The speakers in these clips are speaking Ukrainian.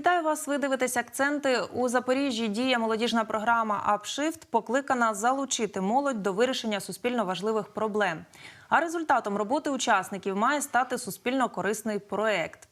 Вітаю вас. Ви дивитесь акценти у Запоріжжі. Діє молодіжна програма «Апшифт» покликана залучити молодь до вирішення суспільно важливих проблем. А результатом роботи учасників має стати суспільно корисний проект.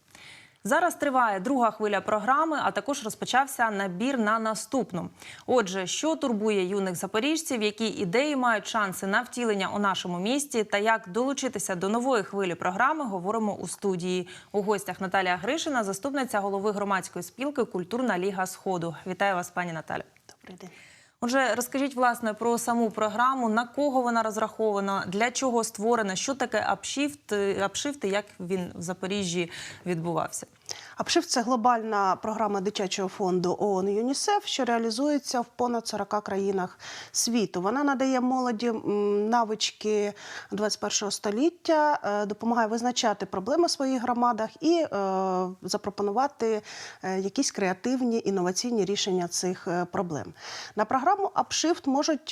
Зараз триває друга хвиля програми, а також розпочався набір на наступну. Отже, що турбує юних запоріжців, які ідеї мають шанси на втілення у нашому місті, та як долучитися до нової хвилі програми, говоримо у студії. У гостях Наталія Гришина, заступниця голови громадської спілки Культурна Ліга Сходу. Вітаю вас, пані Наталі. Добрий день. Отже, розкажіть власне про саму програму, на кого вона розрахована, для чого створена, що таке апшифт, апшифт і як він в Запоріжжі відбувався. Апшиф це глобальна програма дитячого фонду ООН ЮНІСЕФ, що реалізується в понад 40 країнах світу. Вона надає молоді навички 21-го століття, е, допомагає визначати проблеми в своїх громадах і е, запропонувати е, якісь креативні інноваційні рішення цих проблем. На програму Апшифт можуть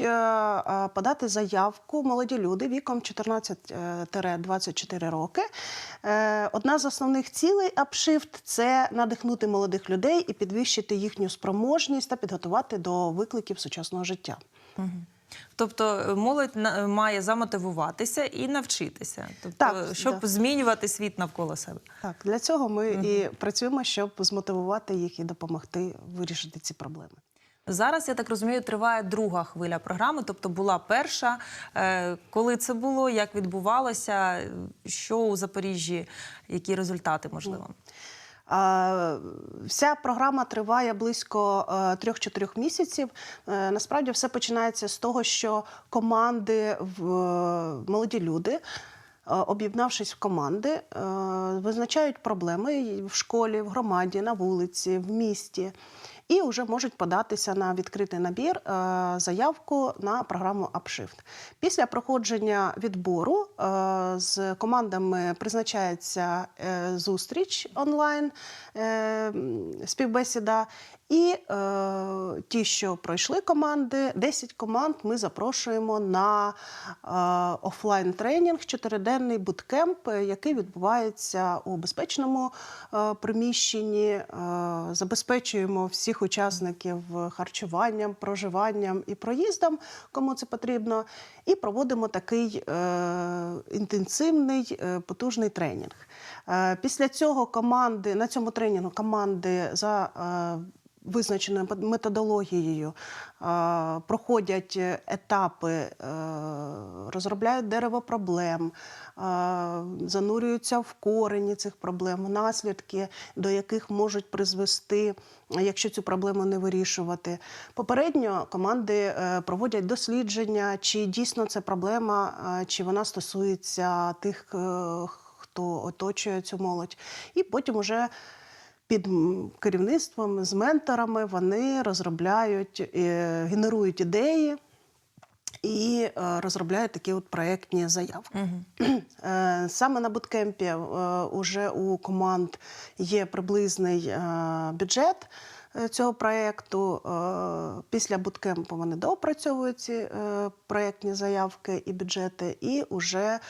подати заявку молоді люди віком 14-24 роки. Одна з основних цілей Апшифт це надихнути молодих людей і підвищити їхню спроможність та підготувати до викликів сучасного життя. Тобто е, молодь має замотивуватися і навчитися, тобто, Так, щоб да. змінювати світ навколо себе. Так, для цього ми і працюємо, щоб змотивувати їх і допомогти вирішити ці проблеми. Зараз я так розумію, триває друга хвиля програми, тобто була перша. Е, Коли це було, як відбувалося, що у Запоріжжі, які результати можливо? Вся програма триває близько е, 3-4 місяців. Е, Насправді все починається з того, що команди в е, молоді люди. е, Об'єднавшись в команди, е, визначають проблеми в школі, в громаді, на вулиці, в місті, і вже можуть податися на відкритий набір е, заявку на програму Upshift. Після проходження відбору е, з командами призначається е, зустріч онлайн, співбесіда. І е, ті, що пройшли команди, 10 команд ми запрошуємо на е, офлайн тренінг, чотириденний буткемп, який відбувається у безпечному е, приміщенні. Е, забезпечуємо всіх учасників харчуванням, проживанням і проїздом, кому це потрібно. І проводимо такий е, інтенсивний, е, потужний тренінг. Е, після цього команди на цьому тренінгу команди за е, визначеною методологією проходять е, етапи, е, розробляють дерево проблем, занурюються в корені цих проблем, наслідки, до яких можуть призвести, якщо цю проблему не вирішувати. Попередньо команди е, проводять дослідження, чи дійсно це проблема, чи вона стосується тих, хто оточує цю молодь. І потім уже під керівництвом з менторами вони розробляють, е, генерують ідеї і е, розробляють такі от проєктні заяви. Угу. Саме на буткемпі вже у команд є приблизний бюджет цього проєкту. Е, Після буткемпу вони доопрацьовують ці е, проєктні заявки і бюджети, і вже е,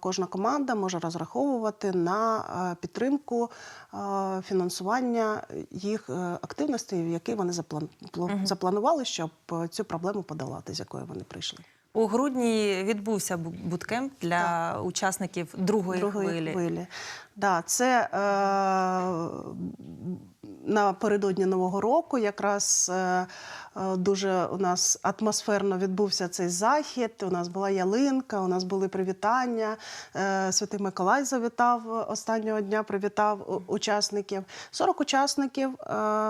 кожна команда може розраховувати на е, підтримку е, фінансування їх е, активностей, в які вони заплан- запланували, щоб е, цю проблему подолати, з якою вони прийшли. У грудні відбувся бу- буткемп для учасників другої, другої хвилі. хвилі. Да, це е, напередодні Нового року. Якраз е, е, дуже у нас атмосферно відбувся цей захід. У нас була ялинка, у нас були привітання. Е, Святий Миколай завітав останнього дня, привітав учасників. 40 учасників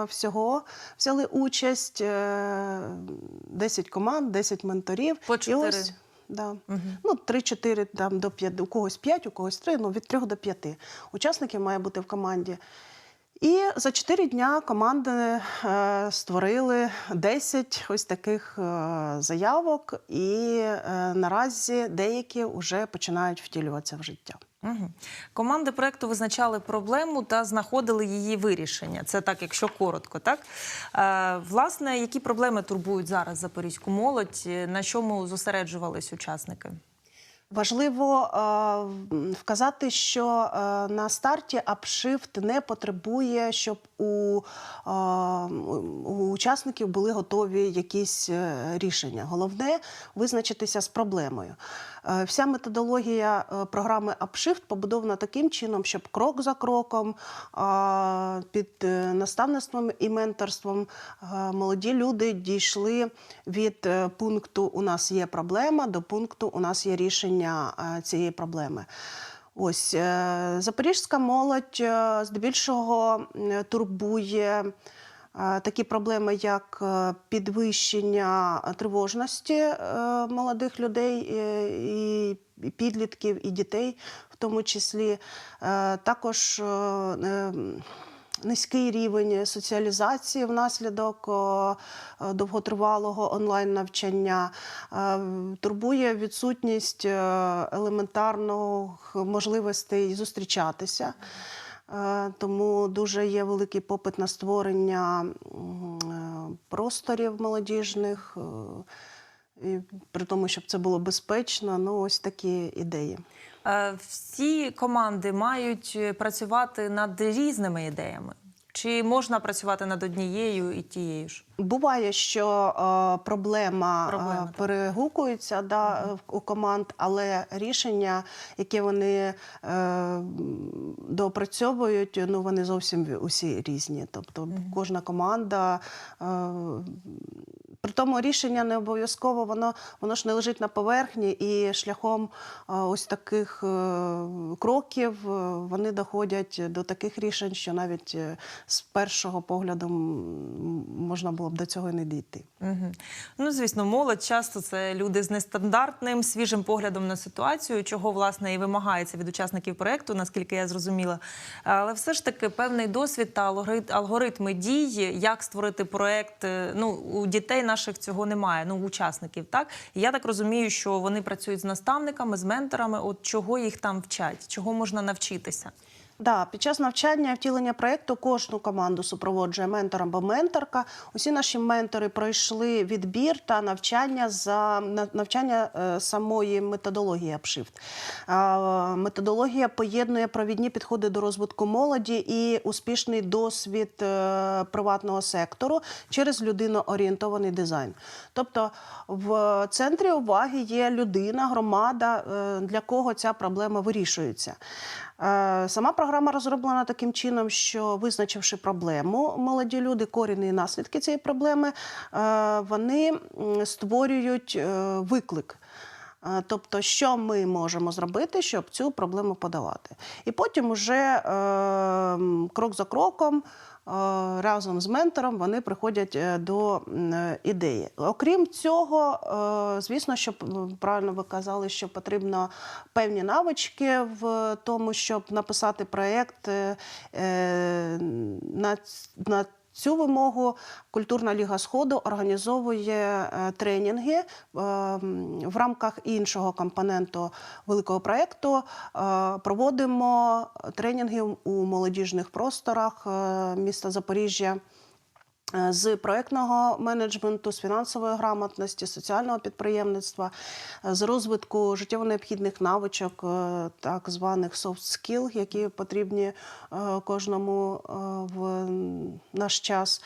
всього взяли участь, е, 10 команд, 10 менторів. По І чотири. ось Да. Ну, 3-4 там до 5, у когось 5, у когось 3, ну від 3 до 5 учасників має бути в команді. І за 4 дня команди е, створили 10 ось таких е, заявок, і е, наразі деякі вже починають втілюватися в життя. Угу. Команди проекту визначали проблему та знаходили її вирішення. Це так, якщо коротко, так е, власне, які проблеми турбують зараз запорізьку молодь? На чому зосереджувались учасники? Важливо е, вказати, що е, на старті апшифт не потребує, щоб у, е, у учасників були готові якісь е, рішення. Головне визначитися з проблемою. Е, Вся методологія е, програми Апшифт побудована таким чином, щоб крок за кроком е, під наставництвом і менторством молоді люди дійшли від пункту У нас є проблема до пункту У нас є рішення цієї проблеми. Ось запорізька молодь здебільшого турбує такі проблеми, як е, підвищення тривожності е, молодих людей е, і підлітків, і дітей, в тому числі. Е, Також е, е, низький рівень соціалізації внаслідок е, довготривалого онлайн-навчання, е, турбує відсутність е, елементарних можливостей зустрічатися. Е, Тому дуже є великий попит на створення е, просторів молодіжних, е, і при тому, щоб це було безпечно. Ну, ось такі ідеї. Всі команди мають працювати над різними ідеями. Чи можна працювати над однією і тією ж? Буває, що е, проблема, Проблема, е, перегукується, перегукується да, угу. у команд, але рішення, які вони е, доопрацьовують, ну вони зовсім усі різні. Тобто кожна команда. Е, при тому рішення не обов'язково, воно, воно ж не лежить на поверхні, і шляхом ось таких е, кроків е, вони доходять до таких рішень, що навіть е, з першого погляду можна було б до цього і не дійти. Угу. Ну, звісно, молодь часто це люди з нестандартним, свіжим поглядом на ситуацію, чого власне і вимагається від учасників проєкту, наскільки я зрозуміла. Але все ж таки певний досвід та алгоритми дій, як створити проєкт. Ну, у дітей наших цього немає, ну, учасників. Так? І я так розумію, що вони працюють з наставниками, з менторами. От чого їх там вчать, чого можна навчитися? Да, під час навчання втілення проєкту кожну команду супроводжує ментор або менторка. Усі наші ментори пройшли відбір та навчання за навчання е, самої методології Апшифт. Методологія поєднує провідні підходи до розвитку молоді і успішний досвід е, приватного сектору через людиноорієнтований дизайн. Тобто в центрі уваги є людина, громада, е, для кого ця проблема вирішується. Е, Сама програма розроблена таким чином, що визначивши проблему, молоді люди, корінні наслідки цієї проблеми, е, вони створюють е, виклик. Тобто, що ми можемо зробити, щоб цю проблему подавати, І потім уже крок за кроком. Е, Разом з ментором вони приходять е, до е, ідеї. Окрім цього, звісно, що правильно ви казали, що потрібно певні навички в тому, щоб написати проєкт на, на Цю вимогу Культурна Ліга Сходу організовує е, тренінги е, в рамках іншого компоненту великого проєкту. е, Проводимо тренінги у молодіжних просторах міста Запоріжжя. Е, З проектного менеджменту, з фінансової грамотності, соціального підприємництва, е, з розвитку життєво необхідних навичок, е, так званих soft skill, які потрібні кожному в наш час.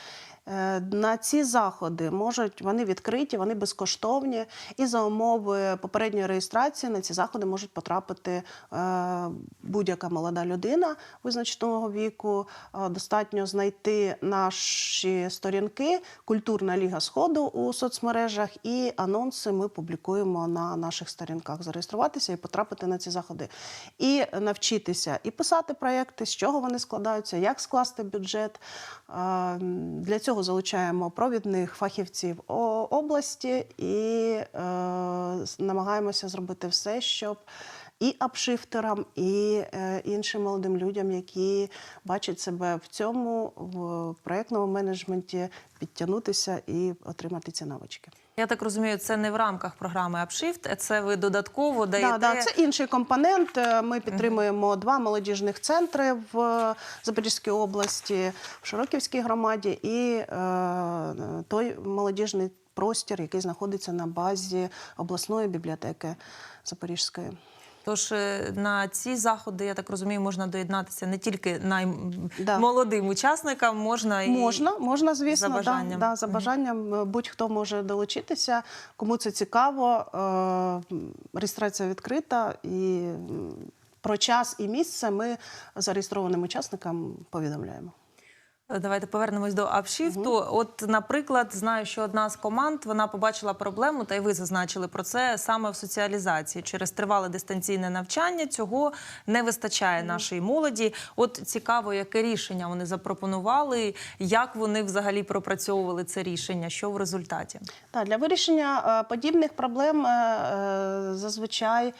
Е, На ці заходи можуть вони відкриті, вони безкоштовні, і за умови попередньої реєстрації на ці заходи можуть потрапити е, будь-яка молода людина визначеного віку. Е, Достатньо знайти наші сторінки Культурна Ліга Сходу у соцмережах, і анонси ми публікуємо на наших сторінках. Зареєструватися і потрапити на ці заходи, і навчитися і писати проєкти, з чого вони складаються, як скласти бюджет. Для цього залучаємо провідних фахівців області і е, намагаємося зробити все, щоб і апшифтерам, і е, іншим молодим людям, які бачать себе в цьому в проєктному менеджменті, підтягнутися і отримати ці навички. Я так розумію, це не в рамках програми Upshift, це ви додатково даєте. Да, да, це інший компонент. Е, Ми підтримуємо два молодіжних центри в Запорізькій області, в Широківській громаді, і е, той молодіжний простір, який знаходиться на базі обласної бібліотеки Запорізької. Тож е, на ці заходи, я так розумію, можна доєднатися не тільки Да. учасникам, можна і Можна, можна, звісно, за да, бажанням. Да, за бажанням е, будь-хто може долучитися. Кому це цікаво, е, реєстрація відкрита і про час і місце ми зареєстрованим учасникам повідомляємо. Давайте повернемось до апшіфту. От, наприклад, знаю, що одна з команд вона побачила проблему, та й ви зазначили про це саме в соціалізації. Через тривале дистанційне навчання цього не вистачає нашої молоді. От цікаво, яке рішення вони запропонували, як вони взагалі пропрацьовували це рішення, що в результаті. Так, для вирішення е, подібних проблем е, е, зазвичай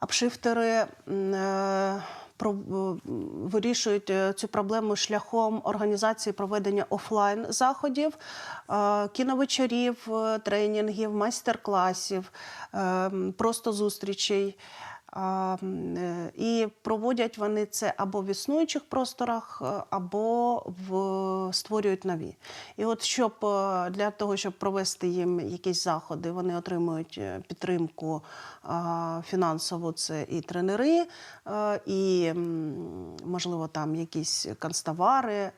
апшифтери е, е, вирішують е, цю проблему шляхом організації проведення офлайн заходів, е, кіновечорів, е, тренінгів, майстер-класів, е, просто зустрічей. Е, І проводять вони це або в існуючих просторах, е, або в створюють нові. І от щоб е, для того, щоб провести їм якісь заходи, вони отримують підтримку фінансову. Це і тренери, і можливо там якісь канцтовари.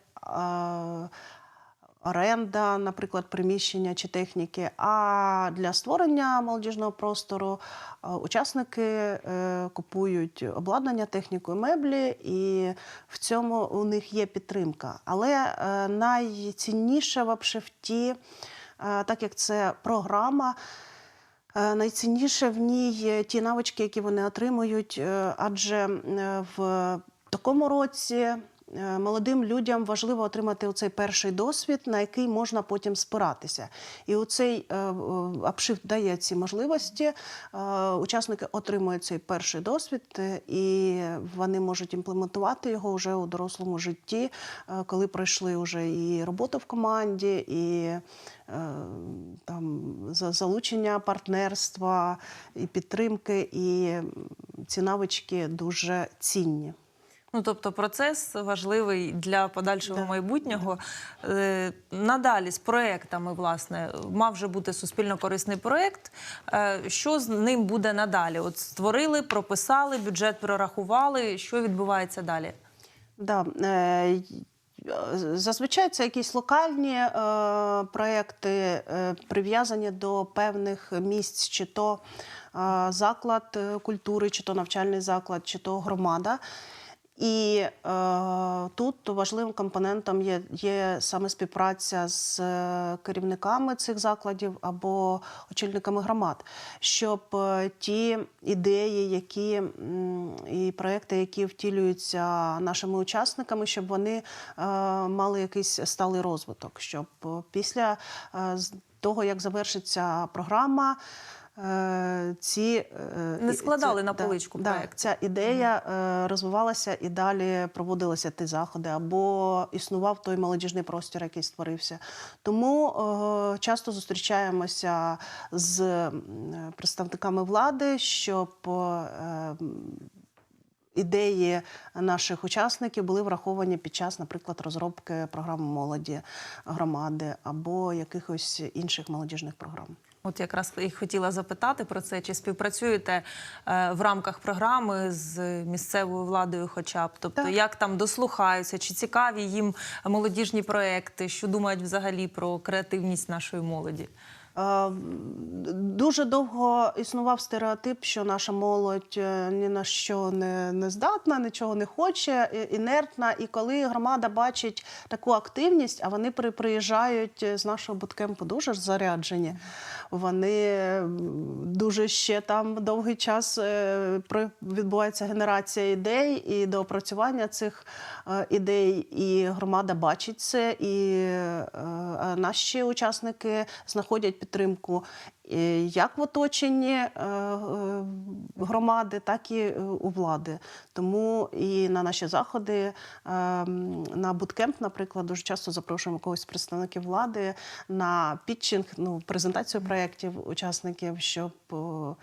Оренда, наприклад, приміщення чи техніки. А для створення молодіжного простору е, учасники е, купують обладнання, техніку меблі, і в цьому у них є підтримка. Але е, найцінніше в е, так як це програма. Найцінніше в ній ті навички, які вони отримують, адже в такому році молодим людям важливо отримати оцей перший досвід, на який можна потім спиратися. І оцей е, е, апшифт дає ці можливості. Е, Учасники отримують цей перший досвід, е, і вони можуть імплементувати його вже у дорослому житті, е, коли пройшли вже і роботу в команді, і е, там за- залучення партнерства і підтримки, і ці навички дуже цінні. Ну, тобто процес важливий для подальшого Да. майбутнього. Е, Надалі з проектами, власне, мав вже бути суспільно-корисний проект. Е, Що з ним буде надалі? От створили, прописали, бюджет прорахували. Що відбувається далі? Да, е, зазвичай це якісь локальні е, проекти, е, прив'язані до певних місць, чи то е, заклад культури, чи то навчальний заклад, чи то громада. І е, тут важливим компонентом є, є саме співпраця з е, керівниками цих закладів або очільниками громад, щоб е, ті ідеї, які і проекти, які втілюються нашими учасниками, щоб вони е, мали якийсь сталий розвиток, щоб е, після е, того, як завершиться програма. Е, Ці е, Не складали це- на поличку да, проект. ця ідея е, розвивалася і далі проводилися ті заходи, або існував той молодіжний простір, який створився. Тому е, часто зустрічаємося з представниками влади, щоб е, ідеї наших учасників були враховані під час, наприклад, розробки програми молоді громади або якихось інших молодіжних програм. От якраз і хотіла запитати про це, чи співпрацюєте е, в рамках програми з місцевою владою, хоча б тобто, Так. як там дослухаються, чи цікаві їм молодіжні проекти, що думають взагалі про креативність нашої молоді? Е, Дуже довго існував стереотип, що наша молодь е, ні на що не, не здатна, нічого не хоче, інертна. І коли громада бачить таку активність, а вони при- приїжджають з нашого буткемпу дуже заряджені. Вони дуже ще там довгий час е, відбувається генерація ідей і доопрацювання цих е, ідей. І громада бачить це, і е, наші учасники знаходять підтримку і як в оточенні е, е, громади, так і е, у влади. Тому і на наші заходи, е, на буткемп, наприклад, дуже часто запрошуємо когось з представників влади на підчинг, ну, презентацію проєктів учасників, щоб е, е,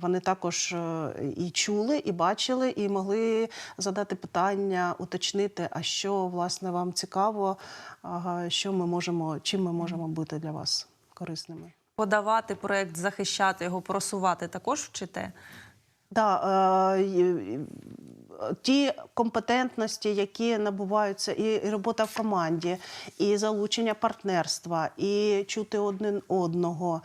вони також е, і чули, і бачили, і могли задати питання, уточнити, а що власне вам цікаво, що ми можемо, чим ми можемо бути для вас корисними. Подавати проект, захищати його, просувати також вчите. Да, е, ті компетентності, які набуваються, і, і робота в команді, і залучення партнерства, і чути один одного,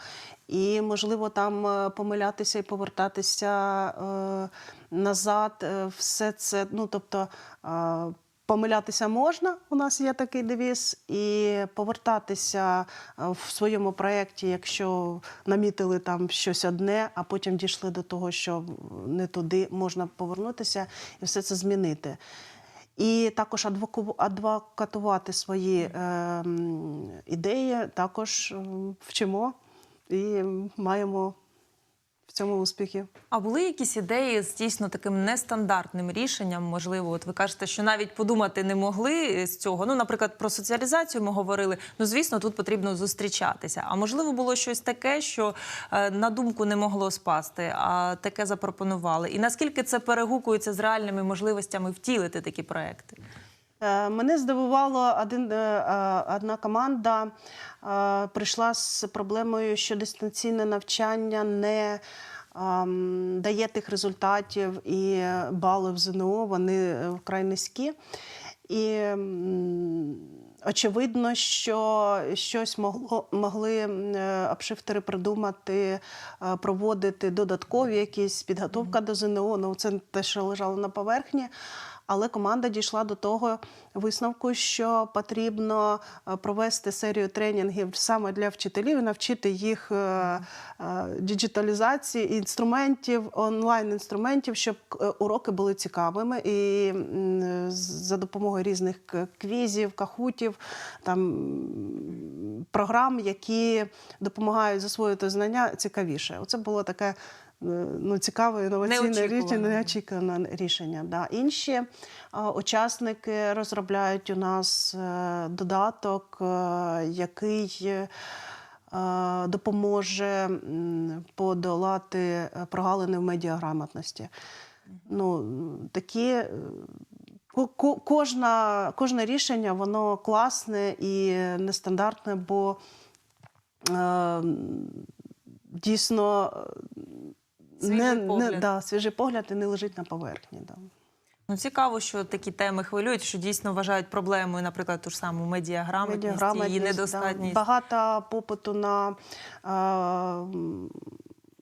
і можливо там е, помилятися і повертатися е, назад. е, Все це, ну тобто. е, Помилятися можна, у нас є такий девіз, і повертатися е, в своєму проєкті, якщо намітили там щось одне, а потім дійшли до того, що не туди можна повернутися і все це змінити. І також адвокатувати свої е, ідеї, також е, вчимо і маємо в цьому успіхи. А були якісь ідеї з дійсно таким нестандартним рішенням? Можливо, от ви кажете, що навіть подумати не могли з цього. Ну, наприклад, про соціалізацію ми говорили. Ну, звісно, тут потрібно зустрічатися. А можливо, було щось таке, що е, на думку не могло спасти, а таке запропонували. І наскільки це перегукується з реальними можливостями втілити такі проекти? Е, Мене здивувало один, е, е, одна команда прийшла з проблемою, що дистанційне навчання не ем, дає тих результатів і балів ЗНО, вони вкрай низькі. І очевидно, що щось могло, могли м, апшифтери придумати, проводити додаткові якісь підготовка до ЗНО. Ну, це те, що лежало на поверхні. Але команда дійшла до того висновку, що потрібно е, провести серію тренінгів саме для вчителів і навчити їх е, е, діджиталізації інструментів, онлайн інструментів, щоб уроки були цікавими. І за допомогою різних квізів, кахутів, там програм, які допомагають засвоїти знання цікавіше. Оце було таке. Е, Ну, цікаве інноваційне рішення, неочікуване рішення. Да. Інші учасники розробляють у нас е, додаток, е, який е, допоможе подолати е, прогалини в медіаграмотності. Ну, такі, е, ко- ко- кожна, кожне рішення воно класне і нестандартне, бо е, дійсно е, Свіжий не, погляд. Не, да, свіжий погляд і не лежить на поверхні. Да. Ну цікаво, що такі теми хвилюють, що дійсно вважають проблемою, наприклад, ту ж саму медіаграмотність, її недостатність. Да. Багато попиту на е,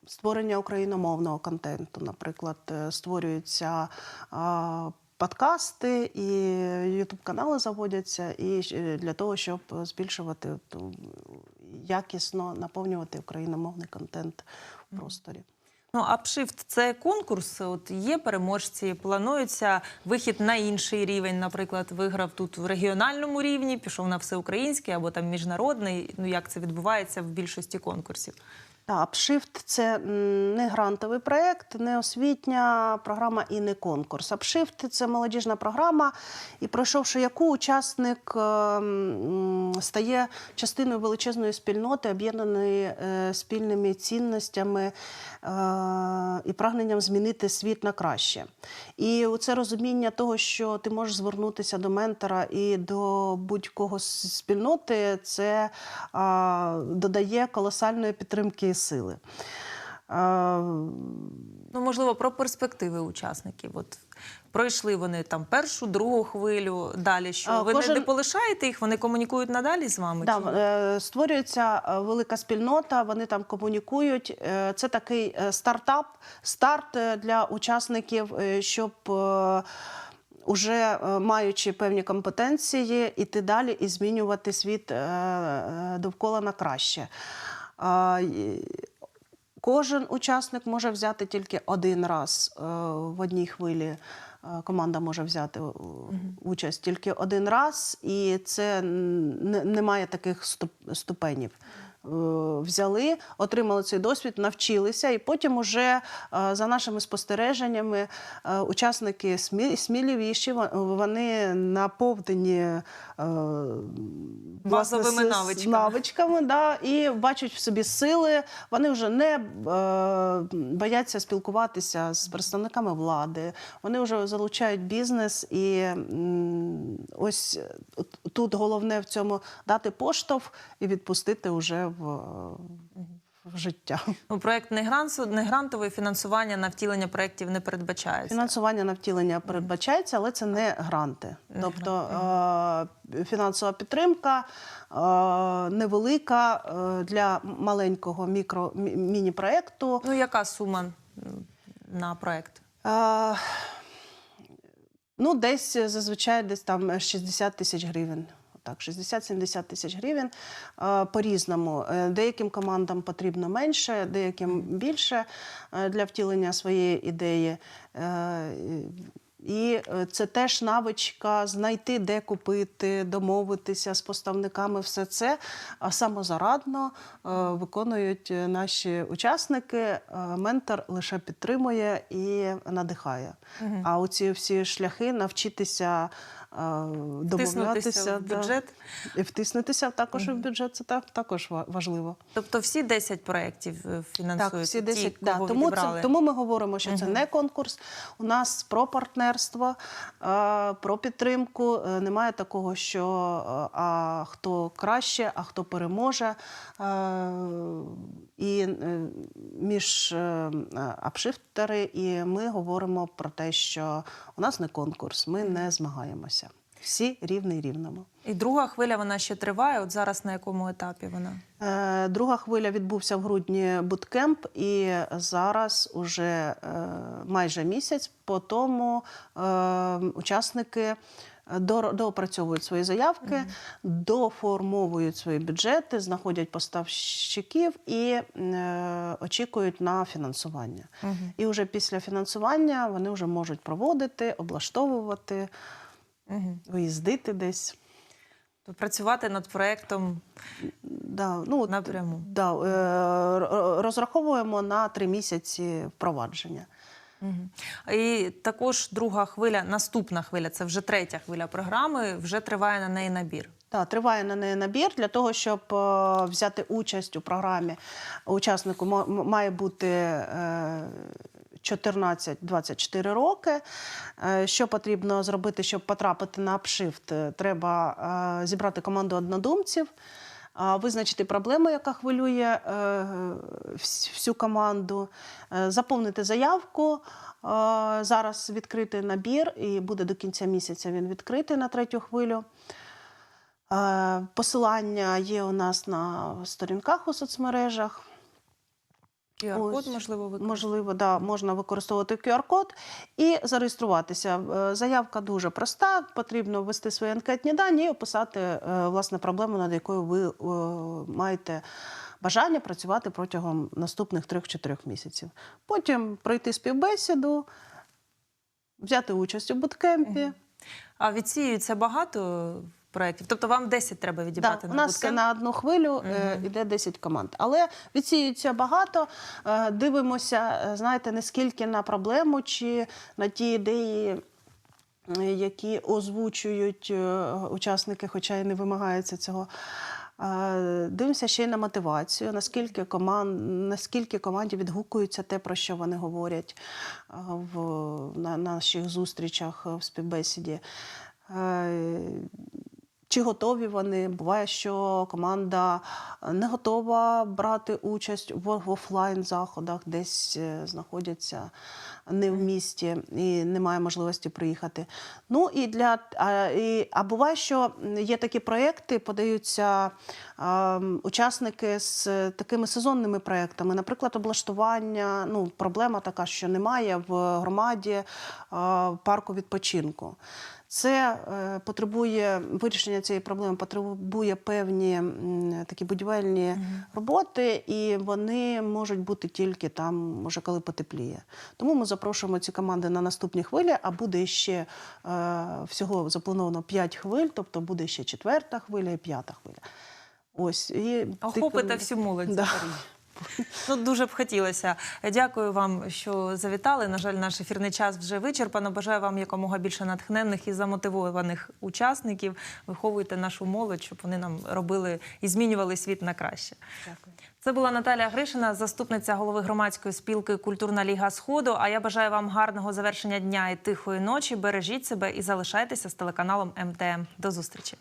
створення україномовного контенту. Наприклад, е, створюються е, подкасти і ютуб-канали заводяться, і е, для того, щоб збільшувати ту, якісно наповнювати україномовний контент в просторі. Ну, апшифт це конкурс. От є переможці, планується вихід на інший рівень. Наприклад, виграв тут в регіональному рівні, пішов на всеукраїнський або там міжнародний. Ну як це відбувається в більшості конкурсів? Так, Upshift – це не грантовий проєкт, не освітня програма і не конкурс. Upshift – це молодіжна програма, і пройшовши яку учасник е, стає частиною величезної спільноти, об'єднаної е, спільними цінностями е, і прагненням змінити світ на краще. І це розуміння того, що ти можеш звернутися до ментора і до будь-кого спільноти, це додає колосальної підтримки і сили. Ну, можливо, про перспективи учасників. От пройшли вони там першу, другу хвилю. Далі що А, ви кожен- не полишаєте їх? Вони комунікують надалі з вами? Да, чи е, створюється е, велика спільнота, вони там комунікують. Е, Це такий стартап, старт для учасників, щоб уже маючи певні компетенції, іти далі і змінювати світ довкола на краще. Кожен учасник може взяти тільки один раз е, в одній хвилі. е, Команда може взяти е, участь тільки один раз, і це немає таких ступенів. Е, Взяли, отримали цей досвід, навчилися, і потім уже е, за нашими спостереженнями е, учасники смі- сміливіші, вон- вони наповнені е, власне, навичками. навичками, да, і бачать в собі сили. Вони вже не бояться спілкуватися з представниками влади. Вони вже залучають бізнес, і ось тут головне в цьому дати поштовх і відпустити вже в, в життя. Ну, проект не грантовий фінансування на втілення проєктів не передбачається. Фінансування на втілення передбачається, але це не гранти. Не Тобто е, фінансова підтримка е, невелика е, для маленького мікро міні-проекту. Ну, яка сума на проект? Е, ну, десь е, зазвичай десь там 60 тисяч гривень. Так, 60-70 тисяч гривень е, по-різному. Е, Деяким командам потрібно менше, деяким більше е, для втілення своєї ідеї. І це теж навичка знайти, де купити, домовитися з поставниками. Все це самозарадно виконують наші учасники. Ментор лише підтримує і надихає. А оці всі шляхи навчитися домовлятися в да, бюджет. і втиснутися також в бюджет. Це так також ва- важливо. Тобто всі 10 проєктів е, фінансують Так, всі ті, 10, кого да. тому, відібрали? це, тому ми говоримо, що це не конкурс. У нас про партнерство, е, про підтримку. Е, Немає такого, що а хто краще, а хто переможе. І між апшифтери і ми говоримо про те, що у нас не конкурс, ми не змагаємося. Всі рівний рівному. І друга хвиля вона ще триває. От зараз на якому етапі вона? Е, Друга хвиля відбувся в грудні буткемп, і зараз уже е, майже місяць по тому е, учасники дор- доопрацьовують свої заявки, доформовують свої бюджети, знаходять поставщиків і е, очікують на фінансування. І вже після фінансування вони вже можуть проводити, облаштовувати, Угу. виїздити десь. Працювати над проєктом Да, ну, Напряму. Да, е, розраховуємо на три місяці впровадження. І також друга хвиля, наступна хвиля, це вже третя хвиля програми, вже триває на неї набір. Так, триває на неї набір для того, щоб е, взяти участь у програмі. Учаснику має бути е, 14-24 роки. Е, Що потрібно зробити, щоб потрапити на апшифт? Е, Треба е, зібрати команду однодумців. Визначити проблему, яка хвилює всю команду, заповнити заявку. Зараз відкритий набір, і буде до кінця місяця він відкритий на третю хвилю. Посилання є у нас на сторінках у соцмережах. QR-код, можливо, використати. Можливо, да, можна використовувати QR-код і зареєструватися. Е, Заявка дуже проста. Потрібно ввести свої анкетні дані і описати е, власне проблему, над якою ви е, маєте бажання працювати протягом наступних 3-4 місяців. Потім пройти співбесіду, взяти участь у буткемпі. А відсіюється багато проєктів? Тобто вам 10 треба відібрати Да, на у нас на одну хвилю е, йде 10 команд. Але відсіюється багато. Е, дивимося, е, знаєте, не скільки на проблему чи на ті ідеї. е, Які озвучують е, учасники, хоча й не вимагається цього. Е, Дивимося ще й на мотивацію, наскільки команд, наскільки команді відгукується те, про що вони говорять е, в на наших зустрічах е, в співбесіді. Е, чи готові вони? Буває, що команда не готова брати участь в офлайн заходах, десь е, знаходяться не в місті і немає можливості приїхати. Ну і для а, і, а буває, що є такі проекти, подаються а, учасники з такими сезонними проектами, наприклад, облаштування. Ну, проблема така, що немає в громаді а, парку відпочинку. Це е, потребує вирішення цієї проблеми, потребує певні такі будівельні роботи, і вони можуть бути тільки там, може, коли потепліє. Тому ми запрошуємо ці команди на наступні хвилі, а буде ще е, всього заплановано 5 хвиль, тобто буде ще четверта хвиля і п'ята хвиля. Ось і Охопите тільки- всю молодь Да. Ну, дуже б хотілося. Дякую вам, що завітали. На жаль, наш ефірний час вже вичерпано. Бажаю вам якомога більше натхненних і замотивованих учасників. Виховуйте нашу молодь, щоб вони нам робили і змінювали світ на краще. Дякую. Це була Наталія Гришина, заступниця голови громадської спілки Культурна Ліга Сходу. А я бажаю вам гарного завершення дня і тихої ночі. Бережіть себе і залишайтеся з телеканалом МТМ. До зустрічі.